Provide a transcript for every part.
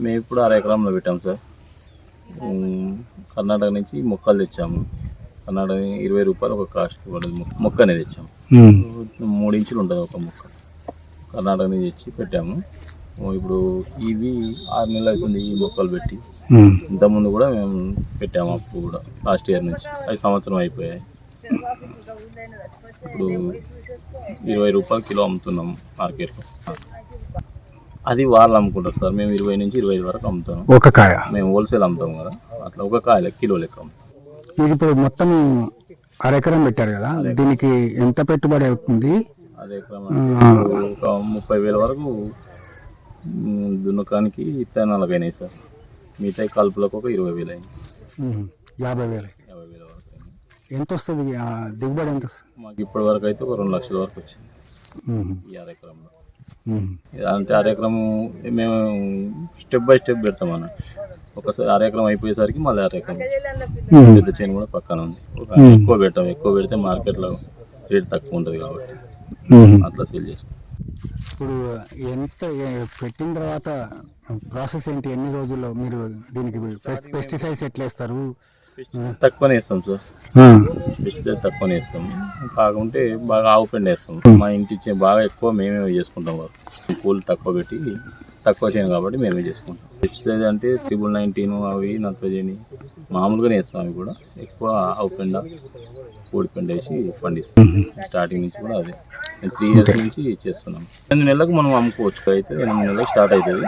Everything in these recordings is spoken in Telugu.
మేము ఇప్పుడు అర ఎకరంలో పెట్టాం సార్. కర్ణాటక నుంచి మొక్కలు తెచ్చాము. కర్ణాటక ఇరవై రూపాయలు ఒక కాస్ట్ పడదు. మొక్క- అనేది తెచ్చాము మూడు ఇంచులు ఉంటుంది ఒక మొక్క. కర్ణాటక నుంచి తెచ్చి పెట్టాము. ఇప్పుడు ఇవి ఆరు నెలలు అవుతుంది ఈ మొక్కలు పెట్టి ఇంతకుముందు కూడా మేము పెట్టాము అప్పుడు కూడా లాస్ట్ ఇయర్ నుంచి. ఐదు సంవత్సరం అయిపోయాయి. ఇప్పుడు ఇరవై రూపాయలు కిలో అమ్ముతున్నాము మార్కెట్లో. అది వాళ్ళు అమ్ముకుంటారు సార్. మేము ఇరవై నుంచి ఇరవై ఐదు వరకు అమ్ముతాం ఒక కాయ? మేము హోల్సేల్ అమ్ముతాం కదా. అట్లా ఒక కాయల కిలో లెక్క ఇది ఇప్పుడు మొత్తం అరెకరం పెట్టారు కదా. దీనికి ఎంత పెట్టుబడి అవుతుంది? ఒక ముప్పై వేల వరకు దున్నకానికి ఇత్తనాలకు అయినాయి సార్. మిగతా కలుపులకు ఒక ఇరవై వేలు అయింది యాభై వేలు యాభై వేల వరకు ఎంత వస్తుంది ఆ, దిగుబడి ఎంత వస్తుంది మాకు ఇప్పటి వరకు అయితే ఒక రెండు లక్షల వరకు వచ్చింది. ఈ అర ఎకరంలో. ఉమ్, అంటే అర ఎకరము మేము స్టెప్ బై స్టెప్ పెడతాం అన్న. ఒకసారి అర ఎకరం అయిపోయేసరికి మళ్ళీ ఉమ్, పెద్ద చైన్ కూడా పక్కన ఉంది. ఒక ఎక్కువ పెట్టాం ఎక్కువ పెడితే మార్కెట్లో రేట్ తక్కువ ఉంటుంది కాబట్టి. అట్లా సేల్ చేసుకుంటాం. ఇప్పుడు ఎంత పెట్టిన తర్వాత ప్రాసెస్ ఏంటి? ఎన్ని రోజుల్లో మీరు దీనికి పెస్టిసైడ్స్ ఎట్లా వేస్తారు తక్కువనే వేస్తాం సార్ పెస్టిసైడ్ తక్కువనే వేస్తాం. కాకుంటే బాగా ఆవు పెండ వేస్తాం మా ఇంటి బాగా ఎక్కువ మేమే చేసుకుంటాం వాళ్ళు పూలు తక్కువ పెట్టి తక్కువ చేయను కాబట్టి మేమే చేసుకుంటాం. పెస్టిసైడ్ అంటే త్రిబుల్ నైన్టీన్ అవి నత్రజని మామూలుగానే వేస్తాం అవి కూడా. ఎక్కువ ఆవు పెండ కోడి పెండ వేసి పండిస్తాం. స్టార్టింగ్ నుంచి కూడా అదే. త్రీ ఇయర్స్ నుంచి చేస్తున్నాం. ఎనిమిది నెలలకు మనం అమ్ముకోవచ్చు. అయితే ఎనిమిది నెలలకు స్టార్ట్ అవుతుంది.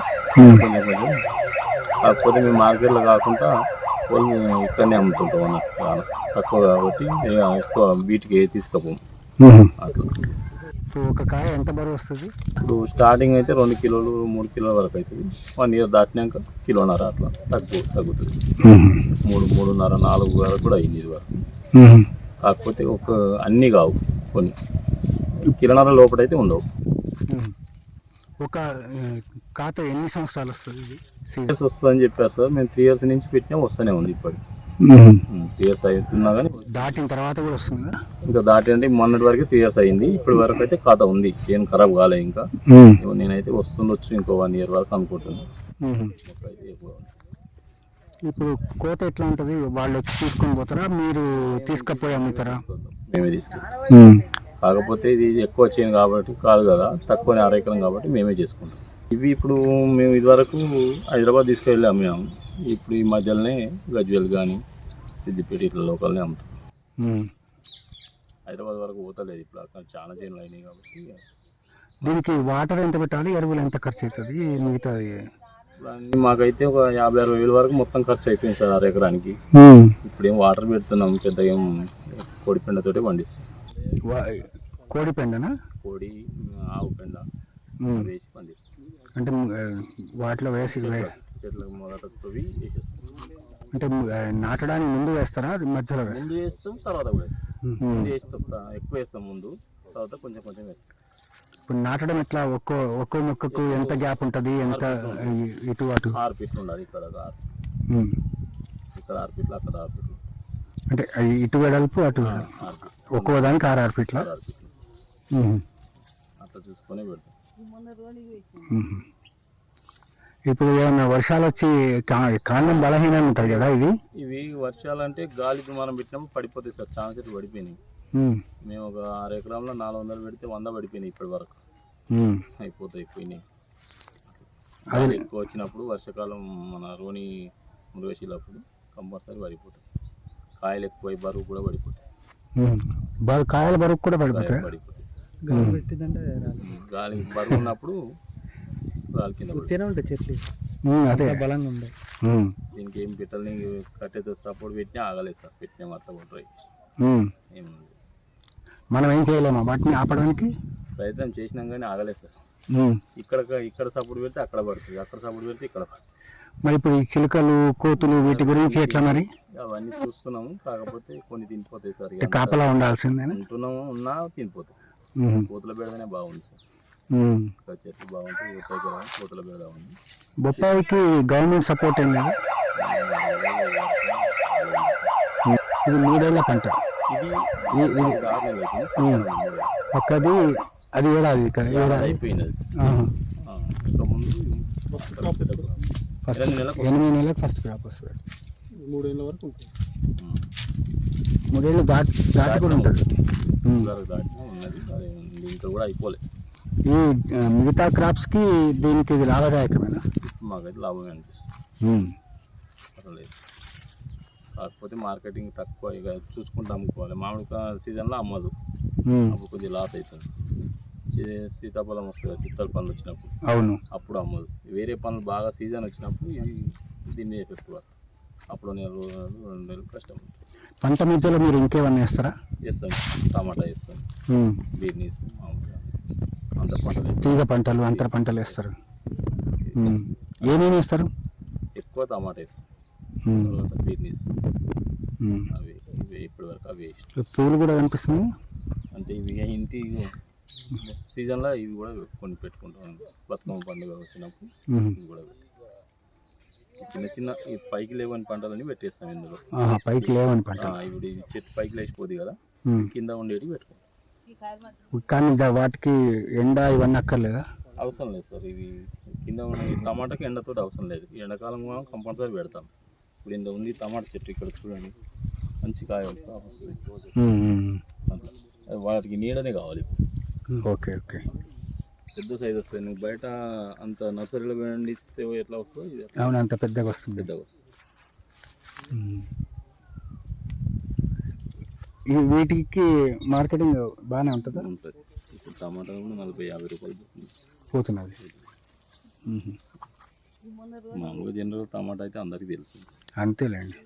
కాకపోతే మేము మార్కెట్లో కాకుండా వాళ్ళు ఇక్కడనే అమ్ముతుంటాం చాలా తక్కువ కాబట్టి ఎక్కువ వీటికి తీసుకపోం. అట్లా ఇప్పుడు ఒక కాయ ఎంత బరువు వస్తుంది ఇప్పుడు స్టార్టింగ్ అయితే రెండు కిలోలు మూడు కిలోల వరకు అవుతుంది వన్ ఇయర్ దాటినాక కిలోన్నర అట్లా తగ్గు తగ్గుతుంది మూడు మూడున్నర నాలుగు వరకు కూడా అయింది వరకు. కాకపోతే ఒక అన్నీ కావు కొన్ని కిలోన్నర లోపలైతే ఉండవు. ఒక ఖాతా ఎన్ని సంవత్సరాలు వస్తుంది ఇది? సీజన్ ఇయర్స్ వస్తుందని చెప్పారు సార్. మేము త్రీ ఇయర్స్ నుంచి పెట్టినా వస్తూనే ఉంది ఉమ్. త్రీ ఇయర్స్ అవుతున్నా కానీ దాటిన తర్వాత కూడా వస్తుంది? ఇంకా దాటి అంటే మొన్నటి వరకు త్రీ ఇయర్స్ అయింది. ఇప్పటి వరకు అయితే ఖాతా ఉంది. చైన్ ఖరాబ్ కాలే ఇంకా. నేనైతే వస్తుండొచ్చు ఇంకో వన్ ఇయర్ వరకు అనుకుంటున్నాను. ఇప్పుడు కోత ఎట్లా ఉంటుంది? వాళ్ళు వచ్చి తీసుకొని పోతారా? మీరు తీసుకపోయి అమ్ముతారా? మేమే తీసుకుంటాం ఉమ్. కాకపోతే ఇది ఎక్కువ చైన్ కాబట్టి కాదు కదా తక్కువ అర ఎకరం కాబట్టి మేమే చేసుకుంటాం. ఇవి ఇప్పుడు మేము ఇదివరకు హైదరాబాద్ తీసుకెళ్ళి అమ్మాము ఇప్పుడు ఈ మధ్యలోనే గజ్వేల్ కానీ సిద్దిపేట ఇట్లా లోకల్నే అమ్ముతాం. హైదరాబాద్ వరకు పోతలేదు ఇప్పుడు అక్కడ చాలా చైన్లు అయినాయి కాబట్టి. దీనికి వాటర్ ఎంత పెట్టాలి ఎరువులు ఎంత ఖర్చు అవుతుంది మిగతా మాకైతే ఒక యాభై అరవై వేల వరకు మొత్తం ఖర్చు అయిపోయింది సార్ అర ఎకరానికి. ఇప్పుడు ఏం వాటర్ పెడుతున్నాం పెద్దగా ఏం కోడి పెండతోటి పండిస్తాం. కోడి పెండనా కోడి ఆవు పెండ. వేసి పండిస్తాం. అంటే వాటిలో వేసి చెట్లకు మొదట తవ్వి వేసేస్తాం. అంటే నాటడానికి ముందు వేస్తారా? అది మధ్యలో ముందు వేస్తాం తర్వాత కూడా వేస్తాం. ముందు వేస్తాం ఎక్కువ వేస్తాం ముందు తర్వాత కొంచెం కొంచెం వేస్తాం. ఇప్పుడు నాటడం ఎట్లా? ఒక్కో ఒక్కో మొక్కకు ఎంత గ్యాప్ ఉంటుంది? ఎంత ఇటు అటు? ఆరు ఫీట్లు ఉండాలి ఇక్కడ ఆరు. ఇక్కడ ఆరు ఫీట్లు అక్కడ ఆరు ఫీట్లు. అంటే అవి ఇటు వెడల్పు అటు ఒక్కో దానికి ఆరు ఆరు ఫీట్ల. అట్లా చూసుకొని పెడతాం. ఇప్పుడు ఏమైనా వర్షాలు వచ్చి కా- కాండం బలహీనంగా ఉంటుంది కదా ఇది? ఇవి వర్షాలు అంటే గాలికి మనం పెట్టినప్పుడు పడిపోతాయి సార్. చాలా చెట్లు పడిపోయినాయి. మేము. ఒక ఆరు ఎకరాల్లో నాలుగు వందలు పెడితే వంద పడిపోయినాయి ఇప్పటి వరకు. అయిపోతాయి పోయినాయి అది ఎక్కువ వచ్చినప్పుడు వర్షాకాలం మన రోని మృగశీలప్పుడు కంపల్సరీ పడిపోతాయి. కాయలు ఎక్కువ బరువు కూడా పడిపోతాయి. ఉమ్. బరు కాయల బరువు కూడా పడిపోతాయి. గాలి బరువు ఉన్నప్పుడు గాలి కింద ఉంటాయి చెట్లు. అదే. బలంగా ఉంటాయి ఉమ్. దీనికి ఏం పెట్టాలి కట్టేతో సపోర్ట్ పెట్టినా ఆగలేదు సార్. పెట్టినా ట్రై ఉమ్. ఏం మనం ఏం చేయలేమా? వాటిని ఆపడానికి? ప్రయత్నం చేసినాం కానీ ఆగలేదు సార్. ఇక్కడ ఇక్కడ సపోర్ట్ పెడితే అక్కడ పడుతుంది. అక్కడ సపోర్ట్ పెడితే ఇక్కడ పడుతుంది. మరి ఇప్పుడు ఈ చిలుకలు కోతులు వీటి గురించి ఎట్లా మరి? అవన్నీ చూస్తున్నాము. కాకపోతే కొన్ని తినిపోతాయి సార్. కాపలా ఉండాల్సిందేనా? ఉంటున్నాము ఉన్నా తినిపోతాయి. కోతుల బెడదనే బాగుంది సార్. చెట్లు కదా కోతుల బెడద ఉంది. బొప్పాయికి గవర్నమెంట్ సపోర్ట్ ఏం లేదు? ఇది మూడేళ్ళ పంట. ఇది ఒక్కది అది ఏడాది కదా ఏడాది అయిపోయింది అది. ఆహా. ఆ, ఇంకా ముందు ఫస్ట్ ఎనిమిది నెలలకు ఫస్ట్ క్రాప్ వస్తుంది. మూడేళ్ళ వరకు ఉంటుంది. మూడేళ్ళు దాటి దాటి కూడా ఉంటుంది. కూడా అయిపోలే. ఈ మిగతా క్రాప్స్కి దీనికి ఇది లాభదాయకమేనా? మాకైతే లాభమే అనిపిస్తుంది. పర్వాలేదు. కాకపోతే మార్కెటింగ్ తక్కువ ఇక చూసుకుంటూ అమ్ముకోవాలి. మామిడి సీజన్లో అమ్మదు. అప్పుడు కొద్దిగా లాస్ అవుతుంది. సీతాఫలం వస్తుంది చిత్తల పనులు వచ్చినప్పుడు. అవును. అప్పుడు అమ్మదు. వేరే పనులు బాగా సీజన్ వచ్చినప్పుడు దీన్ని ఎక్కువ అప్పుడు రోజులు రెండు నెలలు కష్టం పంట మధ్యలో మీరు ఇంకేమన్నా వేస్తారా? చేస్తాం టమాటా వేస్తాం. ఉమ్. బీర్నీస్ మామూలుగా అంత పంటలు వేస్తాం. తీగ పంటలు అంతర పంటలు వేస్తారు. ఏమేమి వేస్తారు? ఎక్కువ టమాటా వేస్తాం. తర్వాత బీర్నీస్ ఉమ్. అవి ఇవి వరకు అవి వేస్తాం పూలు కూడా కనిపిస్తుంది? అంటే ఇవి ఇంటి సీజన్లో ఇవి కూడా కొన్ని పెట్టుకుంటాం. బతుకమ్మ పండుగ వచ్చినప్పుడు. ఇవి కూడా చిన్న చిన్న ఈ పైకి లేవని పంటలన్నీ పెట్టేస్తాం ఇందులో. పైకి లేవని పంట. ఇప్పుడు ఈ చెట్టు పైకి లేచిపోద్ది కదా. కింద ఉండేవి పెట్టుకుంటాం. కానీ వాటికి ఎండ ఇవన్నీ అక్కర్లేదా? అవసరం లేదు సార్ ఇవి కింద ఉన్న టమాటాకి ఎండతో అవసరం లేదు. ఎండాకాలం కూడా కంపల్సరీ పెడతాం. ఇప్పుడు ఇంత ఉంది టమాటా చెట్టు ఇక్కడ చూడండి మంచి కాయ వస్తుంది. వాటికి నీడనే కావాలి ఓకే ఓకే. పెద్ద సైజ్ వస్తుంది నువ్వు బయట అంత నర్సరీలో పండిస్తే ఎట్లా వస్తుందో? ఇది అవును అంత పెద్దగా వస్తుంది. పెద్దగా వస్తుంది. ఈ వీటికి మార్కెటింగ్ బాగానే ఉంటుందా? ఉంటుంది. ఇప్పుడు టమాటా కూడా నలభై యాభై రూపాయలు పోతుంది. పోతున్నది. మామూలుగా జనరల్ టమాటా అయితే అందరికీ తెలుసు. అంతేలేండి.